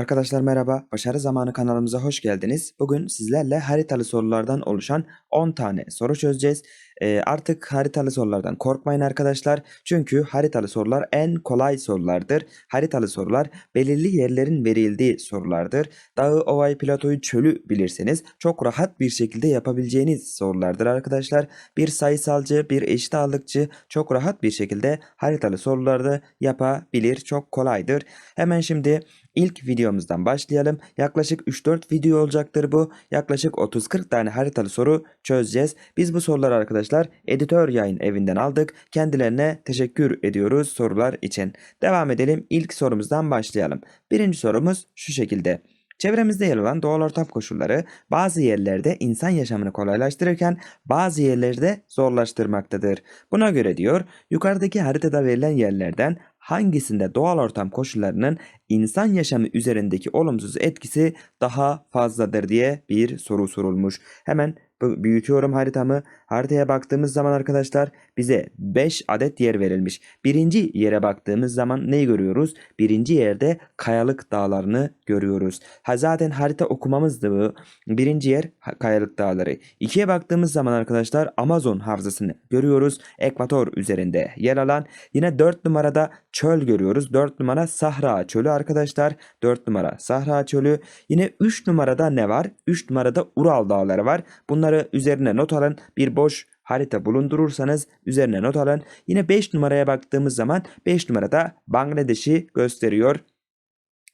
Arkadaşlar merhaba, Başarı Zamanı kanalımıza hoş geldiniz. Bugün sizlerle haritalı sorulardan oluşan 10 tane soru çözeceğiz. Ee, artık haritalı sorulardan korkmayın arkadaşlar. Çünkü haritalı sorular en kolay sorulardır. Haritalı sorular belirli yerlerin verildiği sorulardır. Dağı, ovayı, platoyu, çölü bilirseniz çok rahat bir şekilde yapabileceğiniz sorulardır arkadaşlar. Bir sayısalcı, bir eşit ağırlıkçı çok rahat bir şekilde haritalı sorularda yapabilir. Çok kolaydır. Hemen şimdi İlk videomuzdan başlayalım. Yaklaşık 3-4 video olacaktır bu. Yaklaşık 30-40 tane haritalı soru çözeceğiz. Biz bu soruları arkadaşlar editör yayın evinden aldık. Kendilerine teşekkür ediyoruz sorular için. Devam edelim. İlk sorumuzdan başlayalım. Birinci sorumuz şu şekilde. Çevremizde yer alan doğal ortam koşulları bazı yerlerde insan yaşamını kolaylaştırırken bazı yerlerde zorlaştırmaktadır. Buna göre diyor yukarıdaki haritada verilen yerlerden hangisinde doğal ortam koşullarının insan yaşamı üzerindeki olumsuz etkisi daha fazladır diye bir soru sorulmuş. Hemen büyütüyorum haritamı. Haritaya baktığımız zaman arkadaşlar bize 5 adet yer verilmiş. Birinci yere baktığımız zaman neyi görüyoruz? Birinci yerde kayalık dağlarını görüyoruz. Ha zaten harita okumamızdı bu. Birinci yer kayalık dağları. İkiye baktığımız zaman arkadaşlar Amazon havzasını görüyoruz. Ekvator üzerinde yer alan. Yine 4 numarada çöl görüyoruz. 4 numara Sahra çölü arkadaşlar. 4 numara Sahra çölü. Yine 3 numarada ne var? 3 numarada Ural dağları var. Bunları üzerine not alın. Bir boş harita bulundurursanız üzerine not alın. Yine 5 numaraya baktığımız zaman 5 numarada Bangladeş'i gösteriyor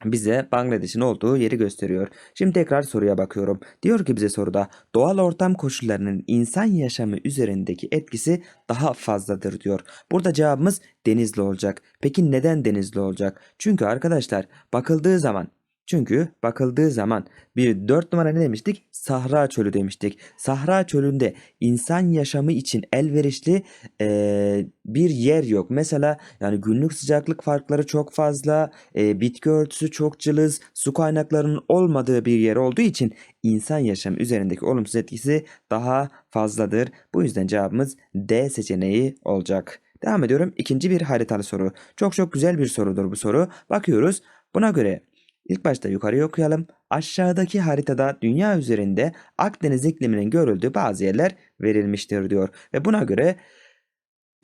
bize Bangladeş'in olduğu yeri gösteriyor. Şimdi tekrar soruya bakıyorum. Diyor ki bize soruda doğal ortam koşullarının insan yaşamı üzerindeki etkisi daha fazladır diyor. Burada cevabımız denizli olacak. Peki neden denizli olacak? Çünkü arkadaşlar bakıldığı zaman çünkü bakıldığı zaman bir dört numara ne demiştik? Sahra çölü demiştik. Sahra çölünde insan yaşamı için elverişli eee, bir yer yok. Mesela yani günlük sıcaklık farkları çok fazla, e, bitki örtüsü çok cılız, su kaynaklarının olmadığı bir yer olduğu için insan yaşamı üzerindeki olumsuz etkisi daha fazladır. Bu yüzden cevabımız D seçeneği olacak. Devam ediyorum. İkinci bir haritalı soru. Çok çok güzel bir sorudur bu soru. Bakıyoruz. Buna göre ilk başta yukarıya okuyalım. Aşağıdaki haritada dünya üzerinde Akdeniz ikliminin görüldüğü bazı yerler verilmiştir diyor. Ve buna göre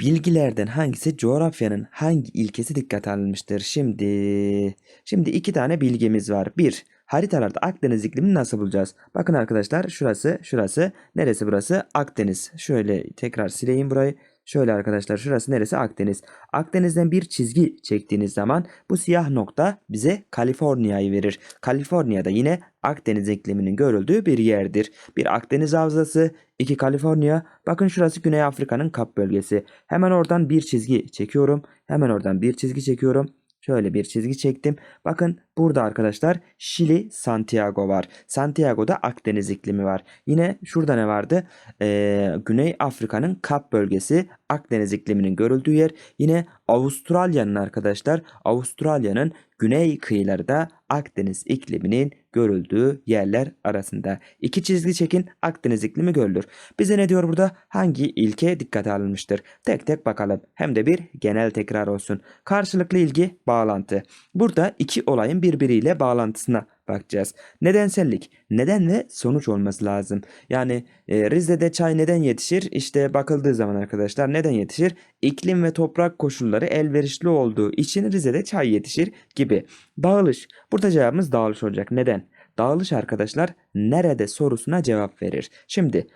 Bilgilerden hangisi coğrafyanın hangi ilkesi dikkate alınmıştır? Şimdi şimdi iki tane bilgimiz var. Bir, haritalarda Akdeniz iklimini nasıl bulacağız? Bakın arkadaşlar şurası şurası neresi burası? Akdeniz. Şöyle tekrar sileyim burayı. Şöyle arkadaşlar şurası neresi? Akdeniz. Akdeniz'den bir çizgi çektiğiniz zaman bu siyah nokta bize Kaliforniya'yı verir. Kaliforniya'da yine Akdeniz ikliminin görüldüğü bir yerdir. Bir Akdeniz havzası, iki Kaliforniya. Bakın şurası Güney Afrika'nın Kap bölgesi. Hemen oradan bir çizgi çekiyorum. Hemen oradan bir çizgi çekiyorum. Şöyle bir çizgi çektim. Bakın burada arkadaşlar Şili, Santiago var. Santiago'da Akdeniz iklimi var. Yine şurada ne vardı? Ee, Güney Afrika'nın Kap bölgesi Akdeniz ikliminin görüldüğü yer. Yine Avustralya'nın arkadaşlar Avustralya'nın güney kıyıları da Akdeniz ikliminin görüldüğü yerler arasında. İki çizgi çekin Akdeniz iklimi görülür. Bize ne diyor burada? Hangi ilke dikkate alınmıştır? Tek tek bakalım. Hem de bir genel tekrar olsun. Karşılıklı ilgi, bağlantı. Burada iki olayın birbiriyle bağlantısına bakacağız. Nedensellik, neden ve sonuç olması lazım. Yani e, Rize'de çay neden yetişir? İşte bakıldığı zaman arkadaşlar neden yetişir? İklim ve toprak koşulları elverişli olduğu için Rize'de çay yetişir gibi. Dağılış. Burada cevabımız dağılış olacak. Neden? Dağılış arkadaşlar nerede sorusuna cevap verir. Şimdi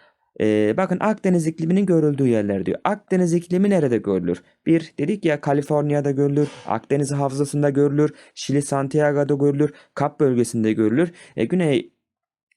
e, bakın Akdeniz ikliminin görüldüğü yerler diyor. Akdeniz iklimi nerede görülür? Bir dedik ya Kaliforniya'da görülür, Akdeniz havzasında görülür, Şili Santiago'da görülür, Kap bölgesinde görülür, e, Güney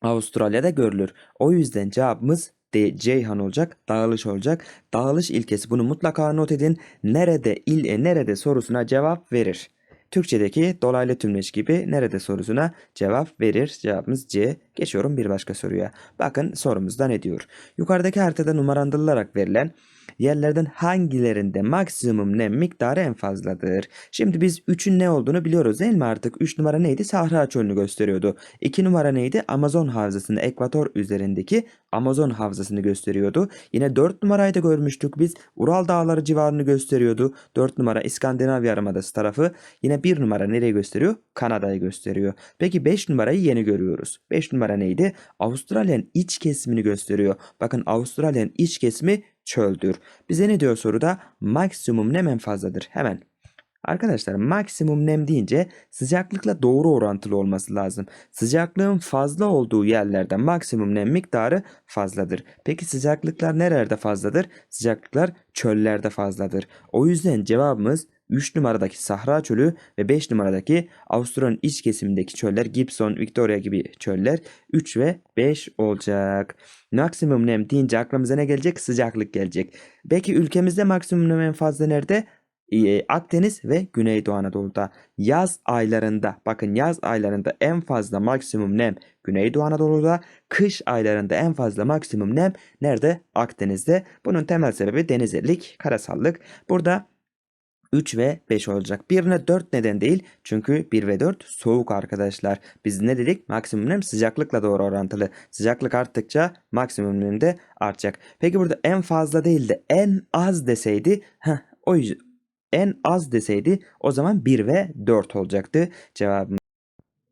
Avustralya'da görülür. O yüzden cevabımız D, Ceyhan olacak, dağılış olacak. Dağılış ilkesi bunu mutlaka not edin. Nerede il e, nerede sorusuna cevap verir. Türkçedeki dolaylı tümleç gibi nerede sorusuna cevap verir. Cevabımız C. Geçiyorum bir başka soruya. Bakın sorumuzda ne diyor? Yukarıdaki haritada numaralandırılarak verilen yerlerden hangilerinde maksimum nem miktarı en fazladır? Şimdi biz 3'ün ne olduğunu biliyoruz değil mi artık? 3 numara neydi? Sahra çölünü gösteriyordu. 2 numara neydi? Amazon havzasını ekvator üzerindeki Amazon havzasını gösteriyordu. Yine 4 numarayı da görmüştük biz. Ural dağları civarını gösteriyordu. 4 numara İskandinav Yarımadası tarafı. Yine 1 numara nereye gösteriyor? Kanada'yı gösteriyor. Peki 5 numarayı yeni görüyoruz. 5 numara neydi? Avustralya'nın iç kesimini gösteriyor. Bakın Avustralya'nın iç kesimi çöldür. Bize ne diyor soruda? Maksimum nem en fazladır. Hemen Arkadaşlar maksimum nem deyince sıcaklıkla doğru orantılı olması lazım. Sıcaklığın fazla olduğu yerlerde maksimum nem miktarı fazladır. Peki sıcaklıklar nerelerde fazladır? Sıcaklıklar çöllerde fazladır. O yüzden cevabımız 3 numaradaki Sahra Çölü ve 5 numaradaki Avustralya'nın iç kesimindeki çöller Gibson, Victoria gibi çöller 3 ve 5 olacak. Maksimum nem deyince aklımıza ne gelecek? Sıcaklık gelecek. Peki ülkemizde maksimum nem en fazla nerede? Akdeniz ve Güneydoğu Anadolu'da yaz aylarında bakın yaz aylarında en fazla maksimum nem Güneydoğu Anadolu'da kış aylarında en fazla maksimum nem nerede? Akdeniz'de. Bunun temel sebebi denizcilik, karasallık. Burada 3 ve 5 olacak. Birine 4 neden değil. Çünkü 1 ve 4 soğuk arkadaşlar. Biz ne dedik? Maksimum sıcaklıkla doğru orantılı. Sıcaklık arttıkça maksimum nem de artacak. Peki burada en fazla değil de en az deseydi heh, o en az deseydi o zaman 1 ve 4 olacaktı cevabımız.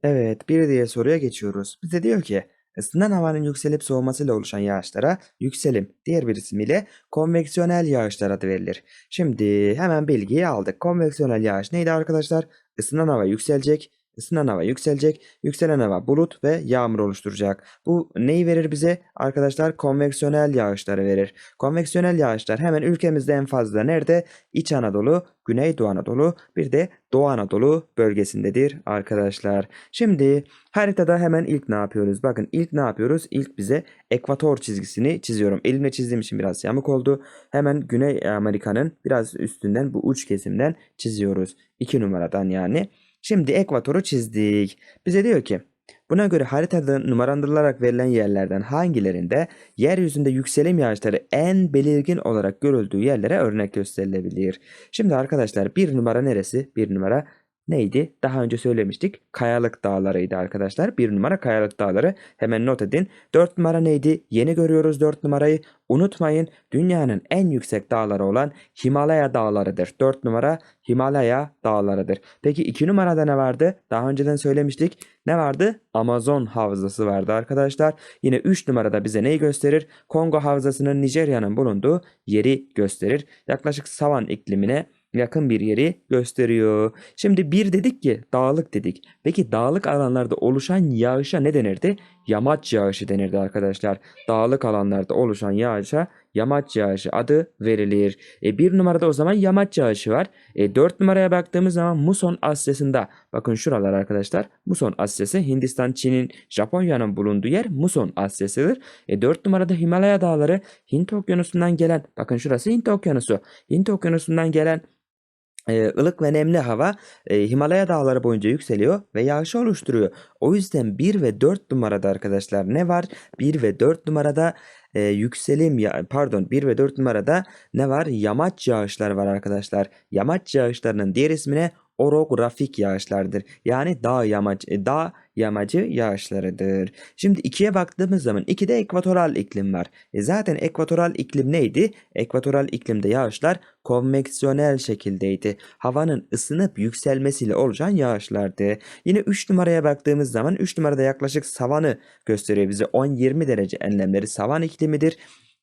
Evet bir diğer soruya geçiyoruz. Bize diyor ki ısınan havanın yükselip soğumasıyla oluşan yağışlara yükselim diğer bir ismiyle konveksiyonel yağışlar adı verilir. Şimdi hemen bilgiyi aldık. Konveksiyonel yağış neydi arkadaşlar? Isınan hava yükselecek. Isınan hava yükselecek. Yükselen hava bulut ve yağmur oluşturacak. Bu neyi verir bize? Arkadaşlar konveksiyonel yağışları verir. Konveksiyonel yağışlar hemen ülkemizde en fazla nerede? İç Anadolu, Güneydoğu Anadolu bir de Doğu Anadolu bölgesindedir arkadaşlar. Şimdi haritada hemen ilk ne yapıyoruz? Bakın ilk ne yapıyoruz? İlk bize ekvator çizgisini çiziyorum. Elimle çizdiğim için biraz yamuk oldu. Hemen Güney Amerika'nın biraz üstünden bu uç kesimden çiziyoruz. 2 numaradan yani. Şimdi ekvatoru çizdik. Bize diyor ki buna göre haritada numarandırılarak verilen yerlerden hangilerinde yeryüzünde yükselim yağışları en belirgin olarak görüldüğü yerlere örnek gösterilebilir. Şimdi arkadaşlar bir numara neresi? Bir numara neydi? Daha önce söylemiştik. Kayalık dağlarıydı arkadaşlar. Bir numara kayalık dağları. Hemen not edin. Dört numara neydi? Yeni görüyoruz dört numarayı. Unutmayın dünyanın en yüksek dağları olan Himalaya dağlarıdır. Dört numara Himalaya dağlarıdır. Peki iki numarada ne vardı? Daha önceden söylemiştik. Ne vardı? Amazon havzası vardı arkadaşlar. Yine 3 numarada bize neyi gösterir? Kongo havzasının Nijerya'nın bulunduğu yeri gösterir. Yaklaşık savan iklimine yakın bir yeri gösteriyor. Şimdi bir dedik ki dağlık dedik. Peki dağlık alanlarda oluşan yağışa ne denirdi? Yamaç yağışı denirdi arkadaşlar. Dağlık alanlarda oluşan yağışa yamaç yağışı adı verilir. E, bir numarada o zaman yamaç yağışı var. E, dört numaraya baktığımız zaman Muson Asyası'nda bakın şuralar arkadaşlar Muson Asyası Hindistan, Çin'in, Japonya'nın bulunduğu yer Muson Asyası'dır. E, dört numarada Himalaya dağları Hint Okyanusu'ndan gelen bakın şurası Hint Okyanusu. Hint Okyanusu'ndan gelen e, ılık ve nemli hava e, Himalaya dağları boyunca yükseliyor ve yağışı oluşturuyor. O yüzden 1 ve 4 numarada arkadaşlar ne var? 1 ve 4 numarada e, yükselim ya pardon 1 ve 4 numarada ne var? Yamaç yağışlar var arkadaşlar. Yamaç yağışlarının diğer ismine orografik yağışlardır. Yani dağ yamaç e, dağ yamacı yağışlarıdır. Şimdi ikiye baktığımız zaman 2'de ekvatoral iklim var. E zaten ekvatoral iklim neydi? Ekvatoral iklimde yağışlar konveksiyonel şekildeydi. Havanın ısınıp yükselmesiyle oluşan yağışlardı. Yine 3 numaraya baktığımız zaman 3 numarada yaklaşık savanı gösteriyor bize. 10-20 derece enlemleri savan iklimidir.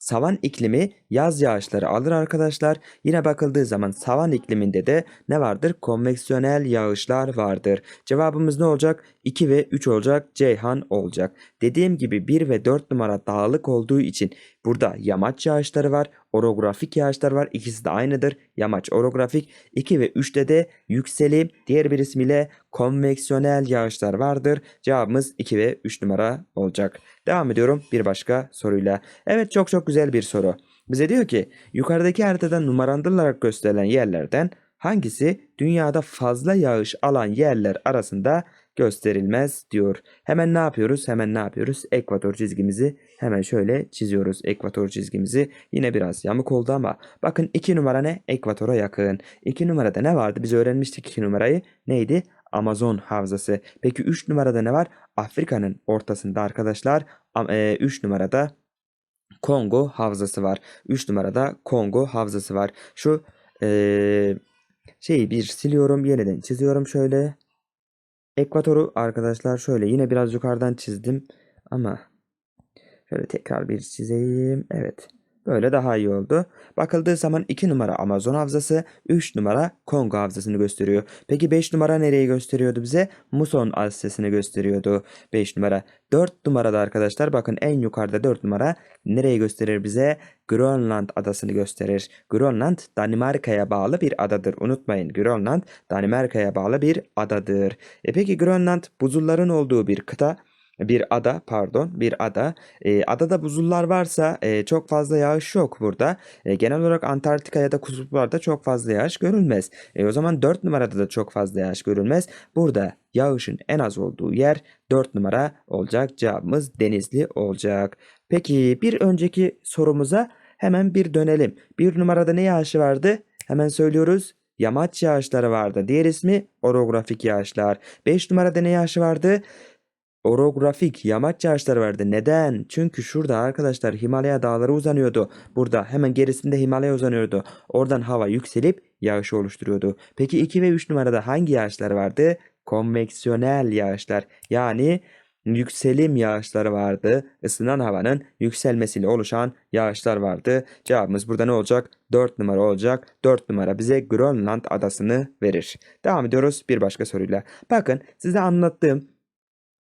Savan iklimi yaz yağışları alır arkadaşlar. Yine bakıldığı zaman savan ikliminde de ne vardır? Konveksiyonel yağışlar vardır. Cevabımız ne olacak? 2 ve 3 olacak. Ceyhan olacak. Dediğim gibi 1 ve 4 numara dağlık olduğu için burada yamaç yağışları var. Orografik yağışlar var. İkisi de aynıdır. Yamaç orografik. 2 ve 3'te de yükselim diğer bir ismiyle konveksiyonel yağışlar vardır. Cevabımız 2 ve 3 numara olacak. Devam ediyorum bir başka soruyla. Evet çok çok güzel bir soru. Bize diyor ki yukarıdaki haritada numarandırılarak gösterilen yerlerden hangisi dünyada fazla yağış alan yerler arasında gösterilmez diyor. Hemen ne yapıyoruz? Hemen ne yapıyoruz? Ekvator çizgimizi hemen şöyle çiziyoruz. Ekvator çizgimizi yine biraz yamuk oldu ama bakın 2 numara ne? Ekvatora yakın. 2 numarada ne vardı? Biz öğrenmiştik 2 numarayı. Neydi? Amazon havzası. Peki 3 numarada ne var? Afrika'nın ortasında arkadaşlar 3 numarada Kongo havzası var. 3 numarada Kongo havzası var. Şu eee, şeyi bir siliyorum. Yeniden çiziyorum şöyle. Ekvatoru arkadaşlar şöyle yine biraz yukarıdan çizdim. Ama şöyle tekrar bir çizeyim. Evet. Böyle daha iyi oldu. Bakıldığı zaman 2 numara Amazon havzası, 3 numara Kongo havzasını gösteriyor. Peki 5 numara nereyi gösteriyordu bize? Muson Asyası'nı gösteriyordu. 5 numara. 4 numarada arkadaşlar bakın en yukarıda 4 numara nereyi gösterir bize? Grönland adasını gösterir. Grönland Danimarka'ya bağlı bir adadır. Unutmayın Grönland Danimarka'ya bağlı bir adadır. E peki Grönland buzulların olduğu bir kıta bir ada pardon bir ada. E, adada buzullar varsa e, çok fazla yağış yok burada. E, genel olarak Antarktika ya da kutuplarda çok fazla yağış görülmez. E, o zaman 4 numarada da çok fazla yağış görülmez. Burada yağışın en az olduğu yer 4 numara olacak. Cevabımız Denizli olacak. Peki bir önceki sorumuza hemen bir dönelim. Bir numarada ne yağışı vardı? Hemen söylüyoruz. Yamaç yağışları vardı. Diğer ismi orografik yağışlar. 5 numarada ne yağışı vardı? Orografik yamaç yağışları vardı. Neden? Çünkü şurada arkadaşlar Himalaya dağları uzanıyordu. Burada hemen gerisinde Himalaya uzanıyordu. Oradan hava yükselip yağış oluşturuyordu. Peki 2 ve 3 numarada hangi yağışlar vardı? Konveksiyonel yağışlar. Yani yükselim yağışları vardı. Isınan havanın yükselmesiyle oluşan yağışlar vardı. Cevabımız burada ne olacak? 4 numara olacak. 4 numara bize Grönland adasını verir. Devam ediyoruz bir başka soruyla. Bakın size anlattığım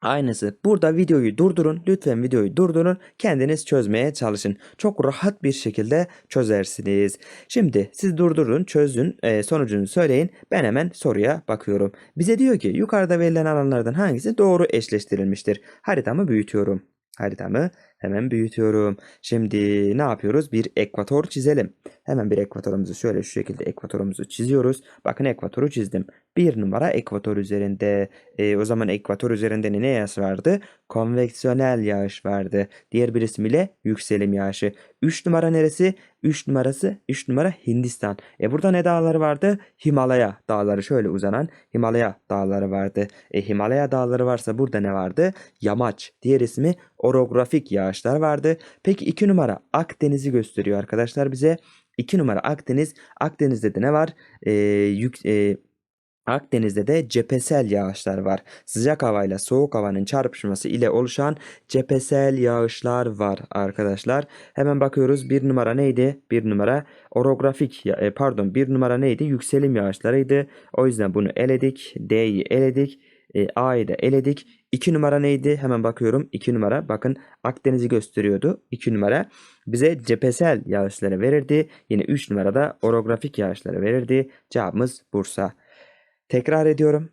Aynısı. Burada videoyu durdurun. Lütfen videoyu durdurun. Kendiniz çözmeye çalışın. Çok rahat bir şekilde çözersiniz. Şimdi siz durdurun, çözün, e, sonucunu söyleyin. Ben hemen soruya bakıyorum. Bize diyor ki yukarıda verilen alanlardan hangisi doğru eşleştirilmiştir? Haritamı büyütüyorum. Haritamı hemen büyütüyorum. Şimdi ne yapıyoruz? Bir ekvator çizelim. Hemen bir ekvatorumuzu şöyle şu şekilde ekvatorumuzu çiziyoruz. Bakın ekvatoru çizdim. Bir numara ekvator üzerinde. E, o zaman ekvator üzerinde ne yağış vardı? Konveksiyonel yağış vardı. Diğer bir ismiyle yükselim yağışı. 3 numara neresi? 3 numarası 3 numara Hindistan. E burada ne dağları vardı? Himalaya dağları şöyle uzanan Himalaya dağları vardı. E Himalaya dağları varsa burada ne vardı? Yamaç. Diğer ismi orografik yağışlar vardı. Peki 2 numara Akdeniz'i gösteriyor arkadaşlar bize. 2 numara Akdeniz. Akdeniz'de de ne var? Ee, yük, e, Akdeniz'de de cephesel yağışlar var. Sıcak havayla soğuk havanın çarpışması ile oluşan cephesel yağışlar var arkadaşlar. Hemen bakıyoruz. Bir numara neydi? Bir numara orografik e, pardon bir numara neydi? Yükselim yağışlarıydı. O yüzden bunu eledik. D'yi eledik. E, A'yı da eledik. 2 numara neydi? Hemen bakıyorum. 2 numara bakın Akdeniz'i gösteriyordu. 2 numara bize cephesel yağışları verirdi. Yine 3 numarada orografik yağışları verirdi. Cevabımız Bursa. Tekrar ediyorum.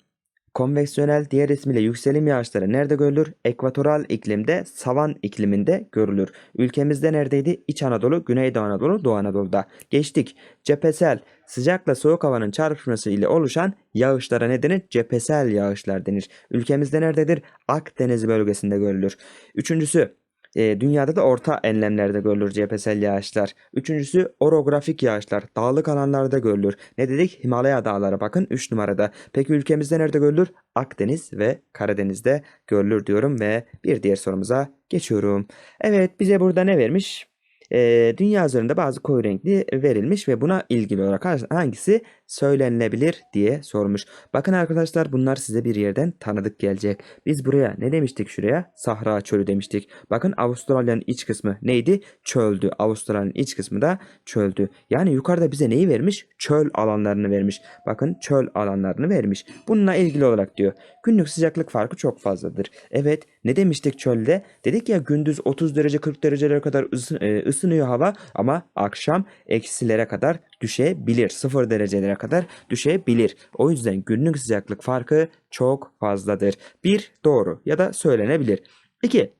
Konveksiyonel diğer ismiyle yükselim yağışları nerede görülür? Ekvatoral iklimde, savan ikliminde görülür. Ülkemizde neredeydi? İç Anadolu, Güneydoğu Anadolu, Doğu Anadolu'da. Geçtik. Cephesel, sıcakla soğuk havanın çarpışması ile oluşan yağışlara ne denir? Cephesel yağışlar denir. Ülkemizde nerededir? Akdeniz bölgesinde görülür. Üçüncüsü, e, dünyada da orta enlemlerde görülür cephesel yağışlar. Üçüncüsü orografik yağışlar. Dağlık alanlarda görülür. Ne dedik? Himalaya dağları bakın 3 numarada. Peki ülkemizde nerede görülür? Akdeniz ve Karadeniz'de görülür diyorum ve bir diğer sorumuza geçiyorum. Evet bize burada ne vermiş? Ee, dünya üzerinde bazı koyu renkli verilmiş ve buna ilgili olarak hangisi söylenilebilir diye sormuş. Bakın arkadaşlar bunlar size bir yerden tanıdık gelecek. Biz buraya ne demiştik şuraya? Sahra çölü demiştik. Bakın Avustralya'nın iç kısmı neydi? Çöldü. Avustralya'nın iç kısmı da çöldü. Yani yukarıda bize neyi vermiş? Çöl alanlarını vermiş. Bakın çöl alanlarını vermiş. Bununla ilgili olarak diyor. Günlük sıcaklık farkı çok fazladır. Evet ne demiştik çölde? Dedik ya gündüz 30 derece 40 derecelere kadar e, ısınıyor hava ama akşam eksilere kadar düşebilir. 0 derecelere kadar düşebilir. O yüzden günlük sıcaklık farkı çok fazladır. Bir doğru ya da söylenebilir. 2.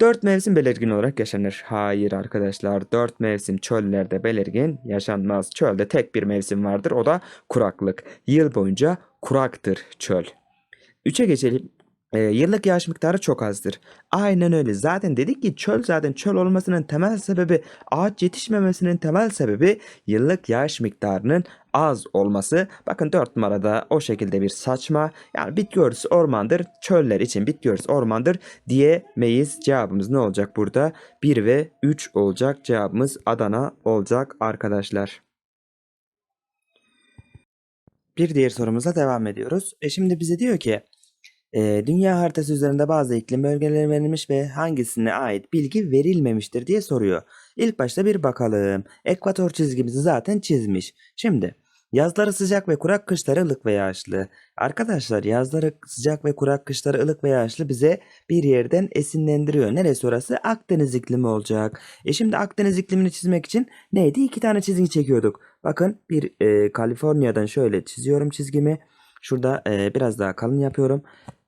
Dört mevsim belirgin olarak yaşanır. Hayır arkadaşlar dört mevsim çöllerde belirgin yaşanmaz. Çölde tek bir mevsim vardır o da kuraklık. Yıl boyunca kuraktır çöl. 3'e geçelim. Ee, yıllık yağış miktarı çok azdır. Aynen öyle. Zaten dedik ki çöl zaten çöl olmasının temel sebebi ağaç yetişmemesinin temel sebebi yıllık yağış miktarının az olması. Bakın 4 numarada o şekilde bir saçma. Yani bitki örtüsü ormandır. Çöller için bitki örtüsü ormandır diyemeyiz. Cevabımız ne olacak burada? 1 ve 3 olacak. Cevabımız Adana olacak arkadaşlar. Bir diğer sorumuza devam ediyoruz. E şimdi bize diyor ki dünya haritası üzerinde bazı iklim bölgeleri verilmiş ve hangisine ait bilgi verilmemiştir diye soruyor. İlk başta bir bakalım. Ekvator çizgimizi zaten çizmiş. Şimdi yazları sıcak ve kurak, kışları ılık ve yağışlı. Arkadaşlar yazları sıcak ve kurak, kışları ılık ve yağışlı bize bir yerden esinlendiriyor. Neresi orası? Akdeniz iklimi olacak. E şimdi Akdeniz iklimini çizmek için neydi? İki tane çizgi çekiyorduk. Bakın bir e, Kaliforniya'dan şöyle çiziyorum çizgimi. Şurada e, biraz daha kalın yapıyorum.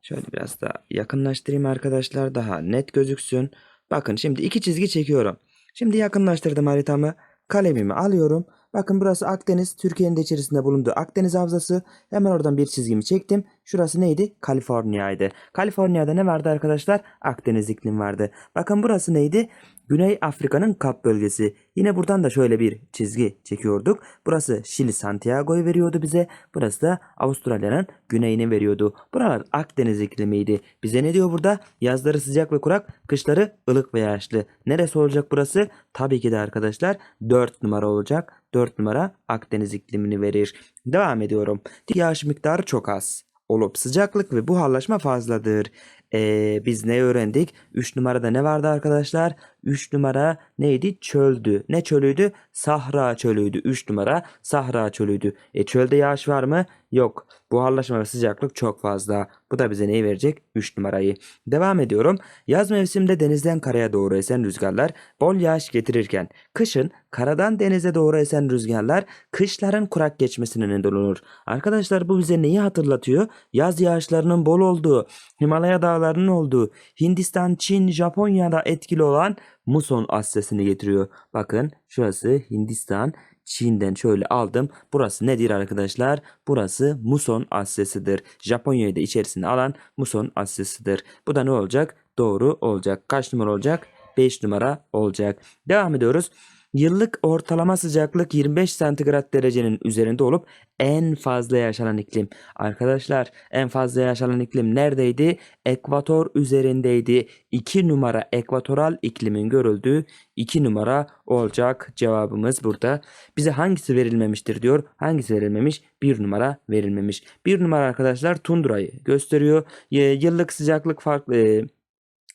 Şöyle biraz daha yakınlaştırayım arkadaşlar. Daha net gözüksün. Bakın şimdi iki çizgi çekiyorum. Şimdi yakınlaştırdım haritamı. Kalemimi alıyorum. Bakın burası Akdeniz. Türkiye'nin de içerisinde bulunduğu Akdeniz Havzası. Hemen oradan bir çizgimi çektim. Şurası neydi? Kaliforniya'ydı. Kaliforniya'da ne vardı arkadaşlar? Akdeniz iklim vardı. Bakın burası neydi? Güney Afrika'nın Kap bölgesi. Yine buradan da şöyle bir çizgi çekiyorduk. Burası Şili Santiago'yu veriyordu bize. Burası da Avustralya'nın güneyini veriyordu. Buralar Akdeniz iklimiydi. Bize ne diyor burada? Yazları sıcak ve kurak, kışları ılık ve yağışlı. Neresi olacak burası? Tabii ki de arkadaşlar 4 numara olacak. 4 numara Akdeniz iklimini verir. Devam ediyorum. Yağış miktarı çok az olup sıcaklık ve buharlaşma fazladır. Ee, biz ne öğrendik? 3 numarada ne vardı arkadaşlar? 3 numara neydi? Çöldü. Ne çölüydü? Sahra çölüydü. 3 numara Sahra çölüydü. E çölde yağış var mı? Yok. Buharlaşma ve sıcaklık çok fazla. Bu da bize neyi verecek? 3 numarayı. Devam ediyorum. Yaz mevsiminde denizden karaya doğru esen rüzgarlar bol yağış getirirken kışın karadan denize doğru esen rüzgarlar kışların kurak geçmesine neden olur. Arkadaşlar bu bize neyi hatırlatıyor? Yaz yağışlarının bol olduğu, Himalaya dağlarının olduğu, Hindistan, Çin, Japonya'da etkili olan muson asresini getiriyor. Bakın şurası Hindistan, Çin'den şöyle aldım. Burası nedir arkadaşlar? Burası muson asresidir. Japonya'yı da içerisine alan muson asresidir. Bu da ne olacak? Doğru olacak. Kaç numara olacak? 5 numara olacak. Devam ediyoruz. Yıllık ortalama sıcaklık 25 santigrat derecenin üzerinde olup en fazla yaşanan iklim. Arkadaşlar en fazla yaşanan iklim neredeydi? Ekvator üzerindeydi. 2 numara ekvatoral iklimin görüldüğü 2 numara olacak cevabımız burada. Bize hangisi verilmemiştir diyor. Hangisi verilmemiş? 1 numara verilmemiş. 1 numara arkadaşlar tundrayı gösteriyor. Y- Yıllık sıcaklık farklı e,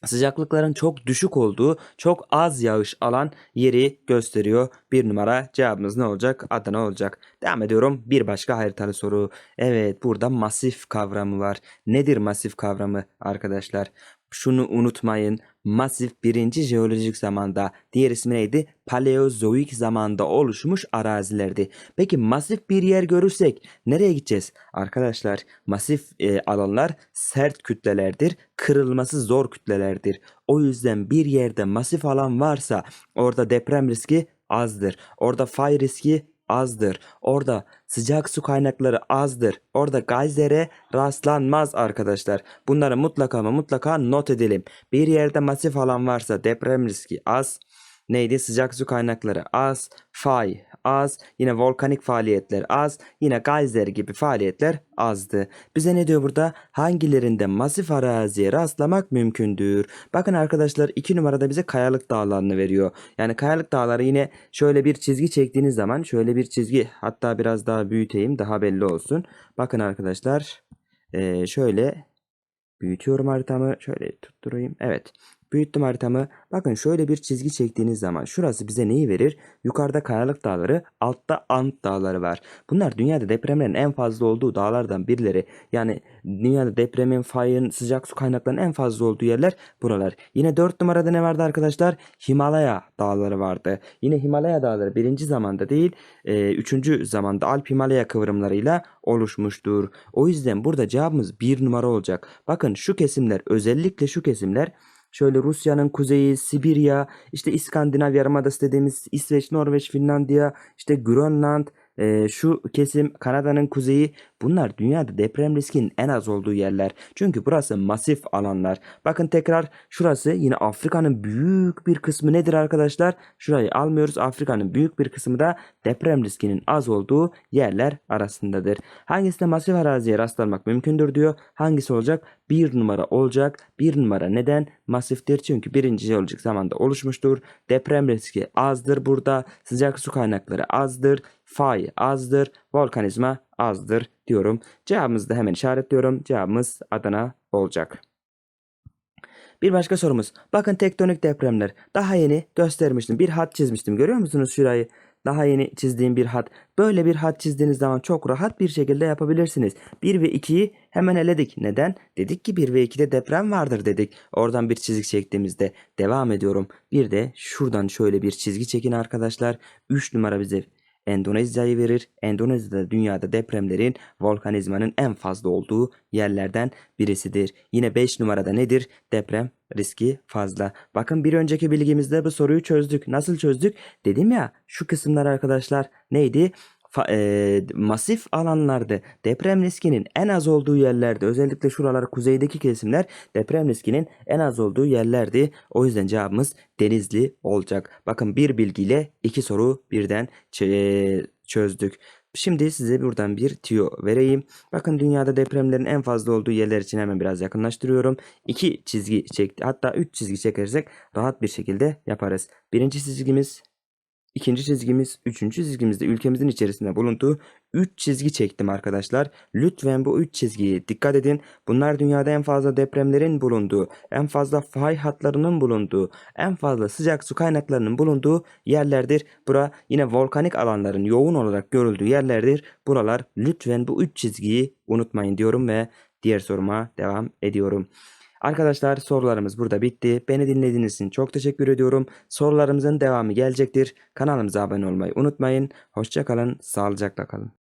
sıcaklıkların çok düşük olduğu, çok az yağış alan yeri gösteriyor. Bir numara cevabımız ne olacak? Adana olacak. Devam ediyorum. Bir başka haritalı soru. Evet burada masif kavramı var. Nedir masif kavramı arkadaşlar? Şunu unutmayın. Masif birinci jeolojik zamanda, diğer ismi neydi? Paleozoik zamanda oluşmuş arazilerdi. Peki masif bir yer görürsek nereye gideceğiz? Arkadaşlar masif e, alanlar sert kütlelerdir, kırılması zor kütlelerdir. O yüzden bir yerde masif alan varsa orada deprem riski azdır. Orada fay riski azdır. Orada sıcak su kaynakları azdır. Orada gayzlere rastlanmaz arkadaşlar. Bunları mutlaka ama mutlaka not edelim. Bir yerde masif alan varsa deprem riski az. Neydi? Sıcak su kaynakları az. Fay az. Yine volkanik faaliyetler az. Yine gayzler gibi faaliyetler azdı. Bize ne diyor burada? Hangilerinde masif araziye rastlamak mümkündür? Bakın arkadaşlar 2 numarada bize kayalık dağlarını veriyor. Yani kayalık dağları yine şöyle bir çizgi çektiğiniz zaman şöyle bir çizgi hatta biraz daha büyüteyim daha belli olsun. Bakın arkadaşlar şöyle büyütüyorum haritamı şöyle tutturayım. Evet. Büyüttüm haritamı. Bakın şöyle bir çizgi çektiğiniz zaman şurası bize neyi verir? Yukarıda kayalık dağları, altta Ant dağları var. Bunlar dünyada depremlerin en fazla olduğu dağlardan birileri. Yani dünyada depremin, fayın, sıcak su kaynaklarının en fazla olduğu yerler buralar. Yine 4 numarada ne vardı arkadaşlar? Himalaya dağları vardı. Yine Himalaya dağları birinci zamanda değil, e, üçüncü zamanda Alp Himalaya kıvrımlarıyla oluşmuştur. O yüzden burada cevabımız bir numara olacak. Bakın şu kesimler özellikle şu kesimler Şöyle Rusya'nın kuzeyi, Sibirya, işte İskandinav Yarımadası dediğimiz İsveç, Norveç, Finlandiya, işte Grönland, e, şu kesim Kanada'nın kuzeyi Bunlar dünyada deprem riskinin en az olduğu yerler. Çünkü burası masif alanlar. Bakın tekrar şurası yine Afrika'nın büyük bir kısmı nedir arkadaşlar? Şurayı almıyoruz. Afrika'nın büyük bir kısmı da deprem riskinin az olduğu yerler arasındadır. Hangisinde masif araziye rastlanmak mümkündür diyor. Hangisi olacak? Bir numara olacak. Bir numara neden? Masiftir. Çünkü birinci jeolojik zamanda oluşmuştur. Deprem riski azdır burada. Sıcak su kaynakları azdır. Fay azdır. Volkanizma azdır diyorum. Cevabımızı da hemen işaretliyorum. Cevabımız Adana olacak. Bir başka sorumuz. Bakın tektonik depremler. Daha yeni göstermiştim. Bir hat çizmiştim. Görüyor musunuz şurayı? Daha yeni çizdiğim bir hat. Böyle bir hat çizdiğiniz zaman çok rahat bir şekilde yapabilirsiniz. 1 ve 2'yi hemen eledik. Neden? Dedik ki 1 ve 2'de deprem vardır dedik. Oradan bir çizik çektiğimizde devam ediyorum. Bir de şuradan şöyle bir çizgi çekin arkadaşlar. 3 numara bize Endonezya'yı verir. Endonezya dünyada depremlerin volkanizmanın en fazla olduğu yerlerden birisidir. Yine 5 numarada nedir? Deprem riski fazla. Bakın bir önceki bilgimizde bu soruyu çözdük. Nasıl çözdük? Dedim ya şu kısımlar arkadaşlar neydi? Eee, masif alanlarda deprem riskinin en az olduğu yerlerde özellikle şuralar kuzeydeki kesimler deprem riskinin en az olduğu yerlerdi. O yüzden cevabımız Denizli olacak. Bakın bir bilgiyle iki soru birden çözdük. Şimdi size buradan bir tüyo vereyim. Bakın dünyada depremlerin en fazla olduğu yerler için hemen biraz yakınlaştırıyorum. İki çizgi çekti. Hatta üç çizgi çekersek rahat bir şekilde yaparız. Birinci çizgimiz İkinci çizgimiz, üçüncü çizgimizde ülkemizin içerisinde bulunduğu 3 çizgi çektim arkadaşlar. Lütfen bu 3 çizgiye dikkat edin. Bunlar dünyada en fazla depremlerin bulunduğu, en fazla fay hatlarının bulunduğu, en fazla sıcak su kaynaklarının bulunduğu yerlerdir. Bura yine volkanik alanların yoğun olarak görüldüğü yerlerdir. Buralar lütfen bu 3 çizgiyi unutmayın diyorum ve diğer soruma devam ediyorum. Arkadaşlar sorularımız burada bitti. Beni dinlediğiniz için çok teşekkür ediyorum. Sorularımızın devamı gelecektir. Kanalımıza abone olmayı unutmayın. Hoşçakalın, sağlıcakla kalın.